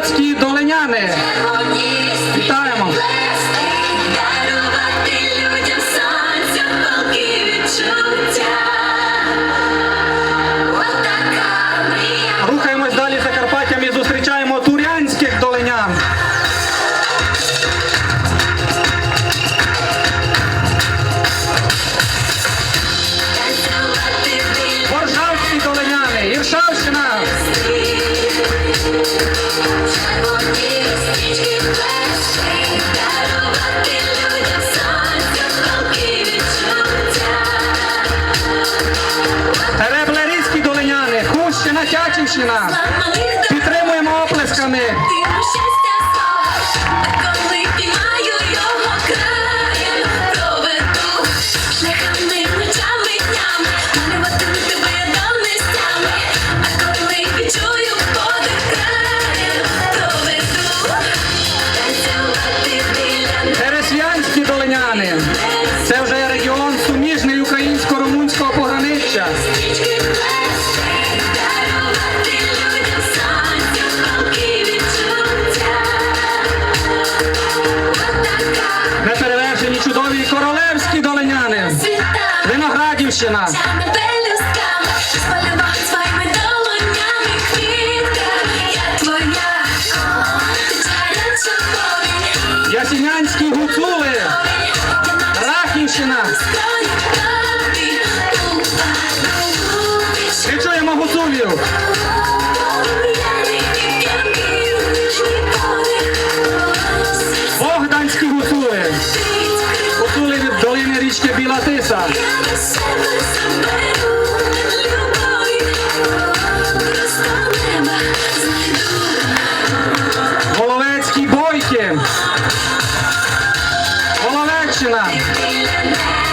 Полтавські долиняни. 谢娜 alive.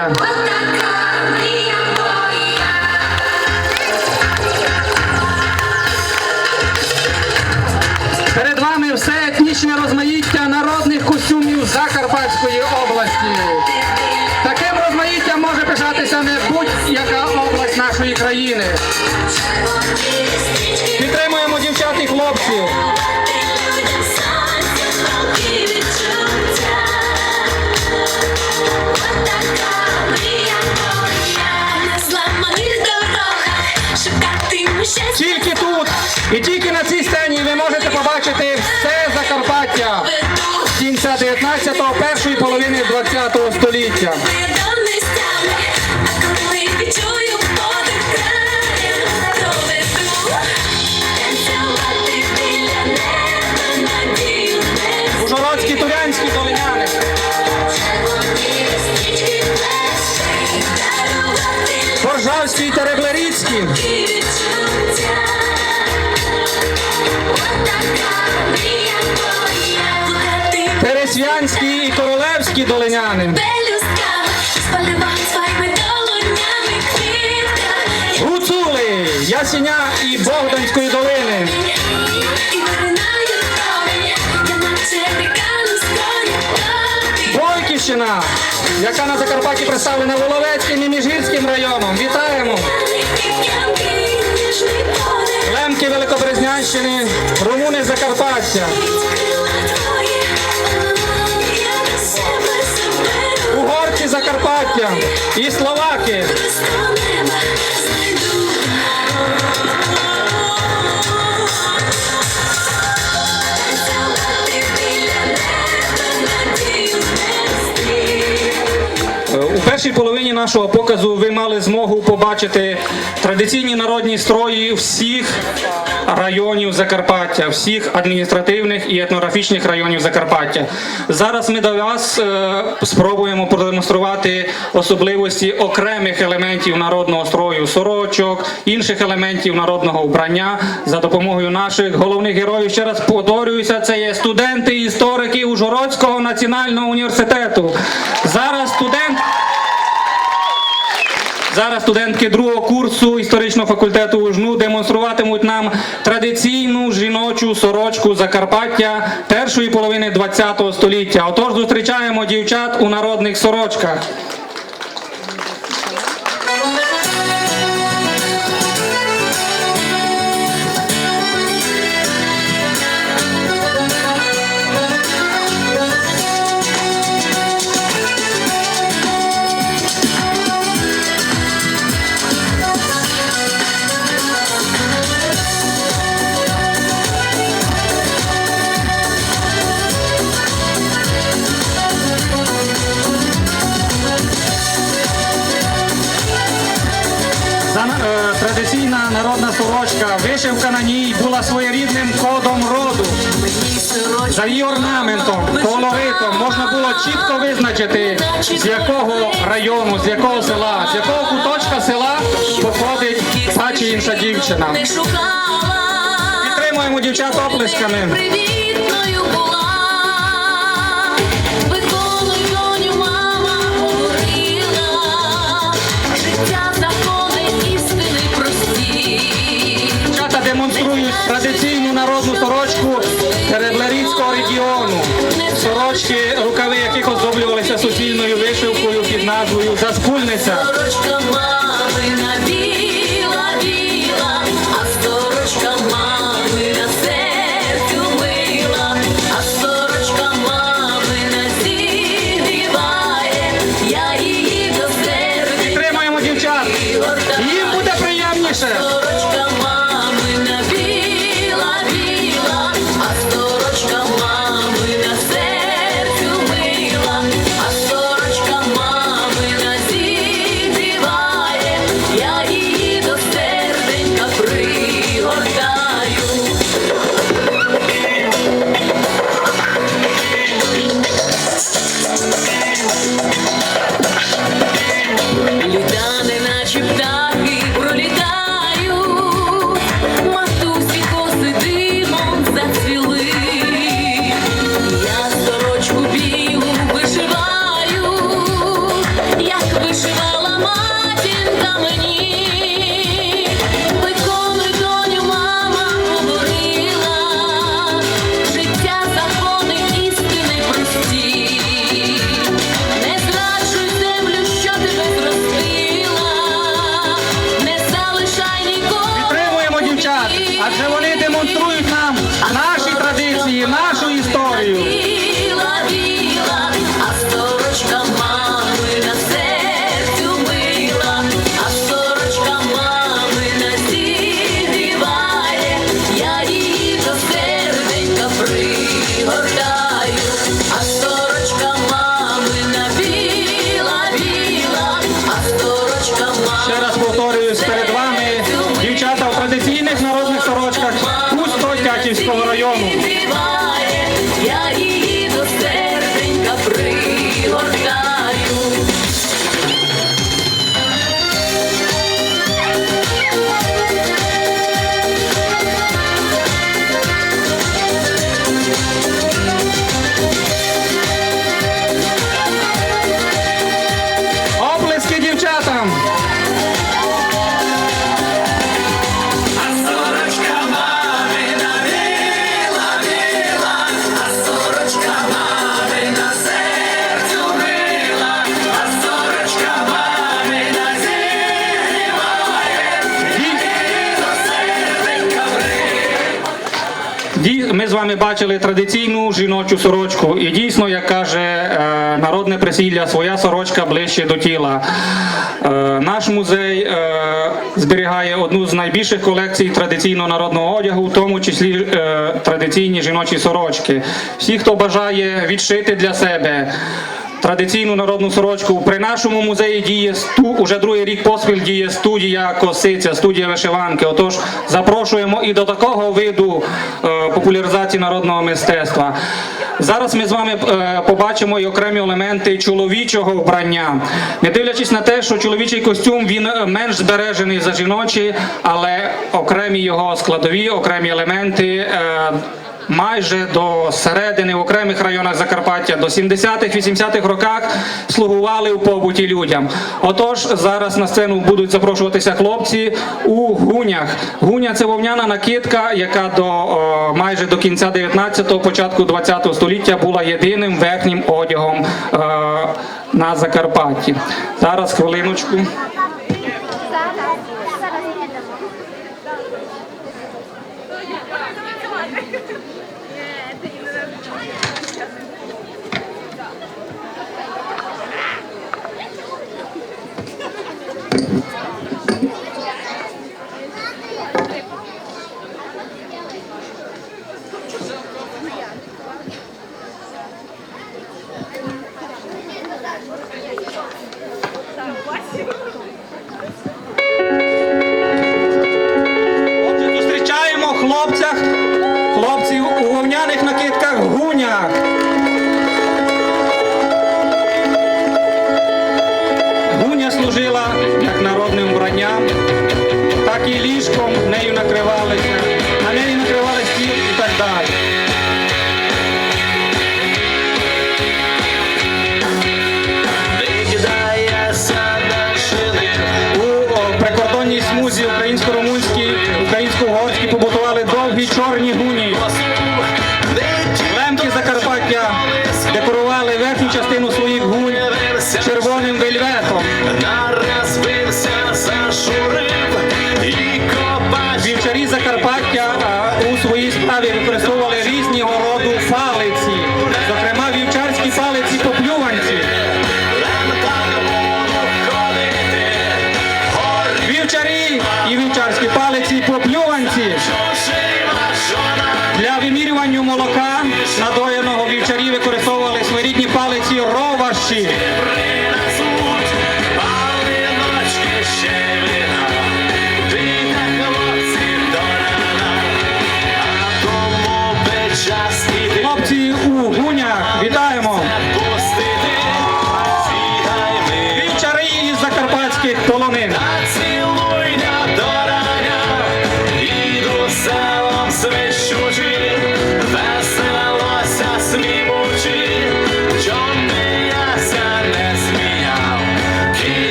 Перед вами все етнічне розмаїття народних костюмів Закарпатської області. Таким розмаїттям може пишатися не будь-яка область нашої країни. Підтримуємо дівчат і хлопців. побачити все Закарпаття кінця 19-го, першої половини 20-го століття. Ужгородські, турянські долиняни. Боржавські та Реблеріцькі. Венеціанські і королевські долиняни. Гуцули, ясеня і Богданської долини. Бойківщина, яка на Закарпатті представлена Воловецьким і Міжгірським районом. Вітаємо! Лемки Великобрезнянщини, Румуни Закарпаття. Закарпаття і словаки. Першій половині нашого показу ви мали змогу побачити традиційні народні строї всіх районів Закарпаття, всіх адміністративних і етнографічних районів Закарпаття. Зараз ми до вас е, спробуємо продемонструвати особливості окремих елементів народного строю, сорочок, інших елементів народного вбрання за допомогою наших головних героїв. Ще раз повторююся, це є студенти історики Ужгородського національного університету. Зараз студент. Зараз студентки другого курсу історичного факультету УЖНУ демонструватимуть нам традиційну жіночу сорочку Закарпаття першої половини ХХ століття. Отож зустрічаємо дівчат у народних сорочках. На ній була своєрідним кодом роду. За її орнаментом, колоритом можна було чітко визначити, з якого району, з якого села, з якого куточка села походить та чи інша дівчина. Підтримуємо дівчат оплесками. Сорочки, рукави яких оздоблювалися суцільною вишивкою під назвою Заспульниця. Вами бачили традиційну жіночу сорочку, і дійсно, як каже е, народне присілля, своя сорочка ближче до тіла. Е, наш музей е, зберігає одну з найбільших колекцій традиційно народного одягу, в тому числі традиційні жіночі сорочки. Всі, хто бажає відшити для себе традиційну народну сорочку. При нашому музеї діє сту, уже другий рік поспіль діє студія косиця, студія вишиванки. Отож, запрошуємо і до такого виду е, популяризації народного мистецтва. Зараз ми з вами е, побачимо і окремі елементи чоловічого вбрання. Не дивлячись на те, що чоловічий костюм він е, менш збережений за жіночий, але окремі його складові, окремі елементи. Майже до середини в окремих районах Закарпаття до 70-х, 80-х роках слугували у побуті людям. Отож, зараз на сцену будуть запрошуватися хлопці у гунях. Гуня це вовняна накидка, яка до о, майже до кінця 19-го, початку 20-го століття була єдиним верхнім одягом е, на Закарпатті. Зараз хвилиночку. Вбранням, так і ліжком нею накривалися, на неї накривалися і так далі.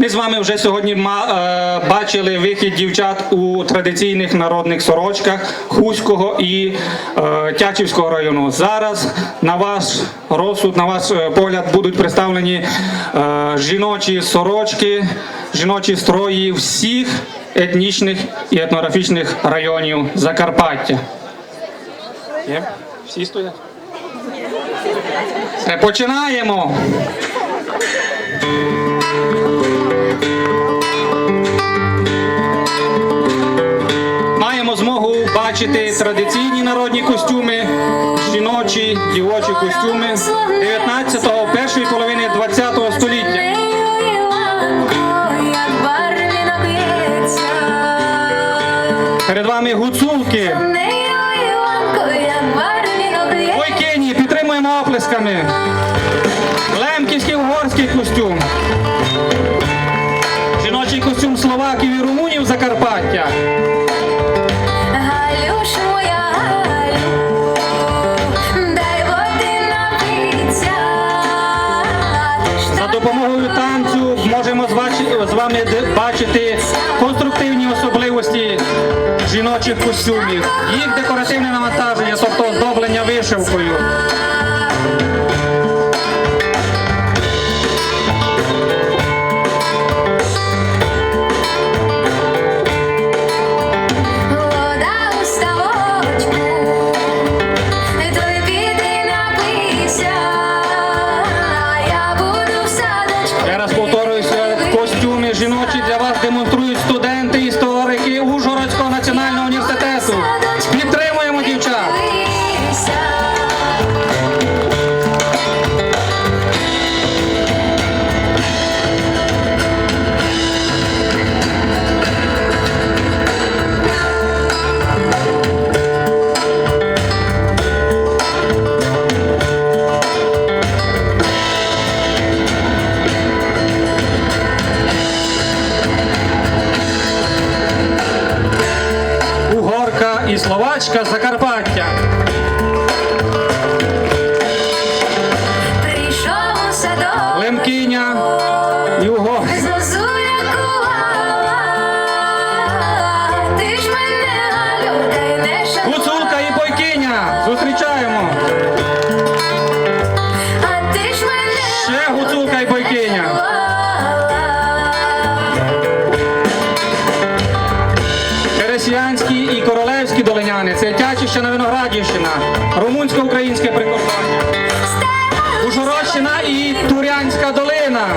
Ми з вами вже сьогодні е, бачили вихід дівчат у традиційних народних сорочках Хуського і е, Тячівського району. Зараз на ваш розсуд, на ваш е, погляд будуть представлені жіночі сорочки, жіночі строї всіх етнічних і етнографічних районів Закарпаття. Є? Всі стоять? Починаємо. Змогу бачити традиційні народні костюми, жіночі, дівочі костюми 19-го, першої половини 20-го століття. Перед вами гуцулки. Ой, Кені, підтримуємо оплесками. Лемківський угорський костюм. Жіночий костюм словаків і румунів Закарпаття. Конструктивні особливості жіночих костюмів, їх декоративне навантаження, тобто оздоблення вишивкою. Словачка Закарпаття. Тересіанські і королевські долиняни. Це Тячівщина, Виноградівщина, румунсько-українське прикордоння. Ужгородщина і Турянська долина.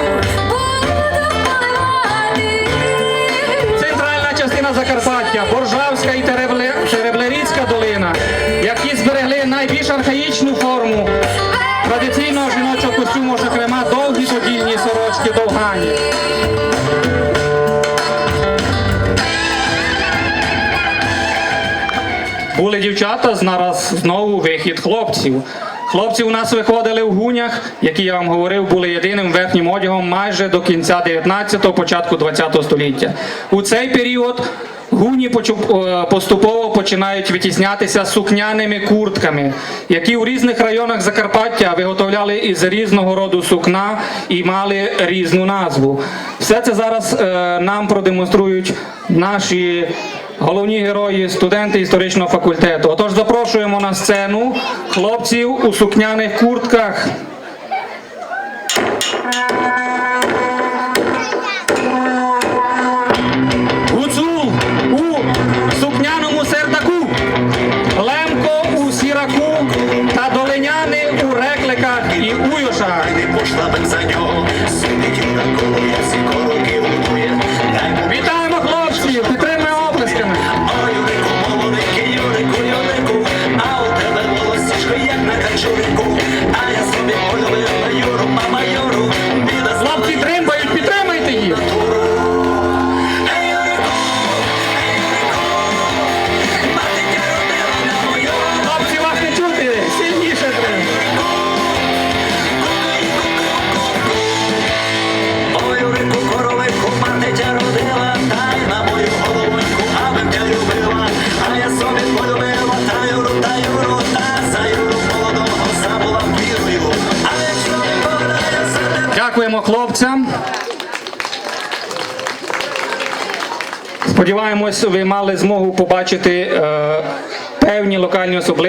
Центральна частина Закарпаття, Боржавська і Теребле- Тереблерицька долина, які зберегли найбільш архаїчну форму традиційного жіночого костюму, зокрема довгі подільні сорочки довгані. Дівчата, зараз знову вихід хлопців. Хлопці у нас виходили в гунях, які я вам говорив, були єдиним верхнім одягом майже до кінця 19-го, початку 20-го століття. У цей період гуні е, поступово починають витіснятися сукняними куртками, які у різних районах Закарпаття виготовляли із різного роду сукна і мали різну назву. Все це зараз е, нам продемонструють наші головні герої, студенти історичного факультету. Отож запрошуємо на сцену хлопців у сукняних куртках. Сподіваємось, ви мали змогу побачити е, певні локальні особливості.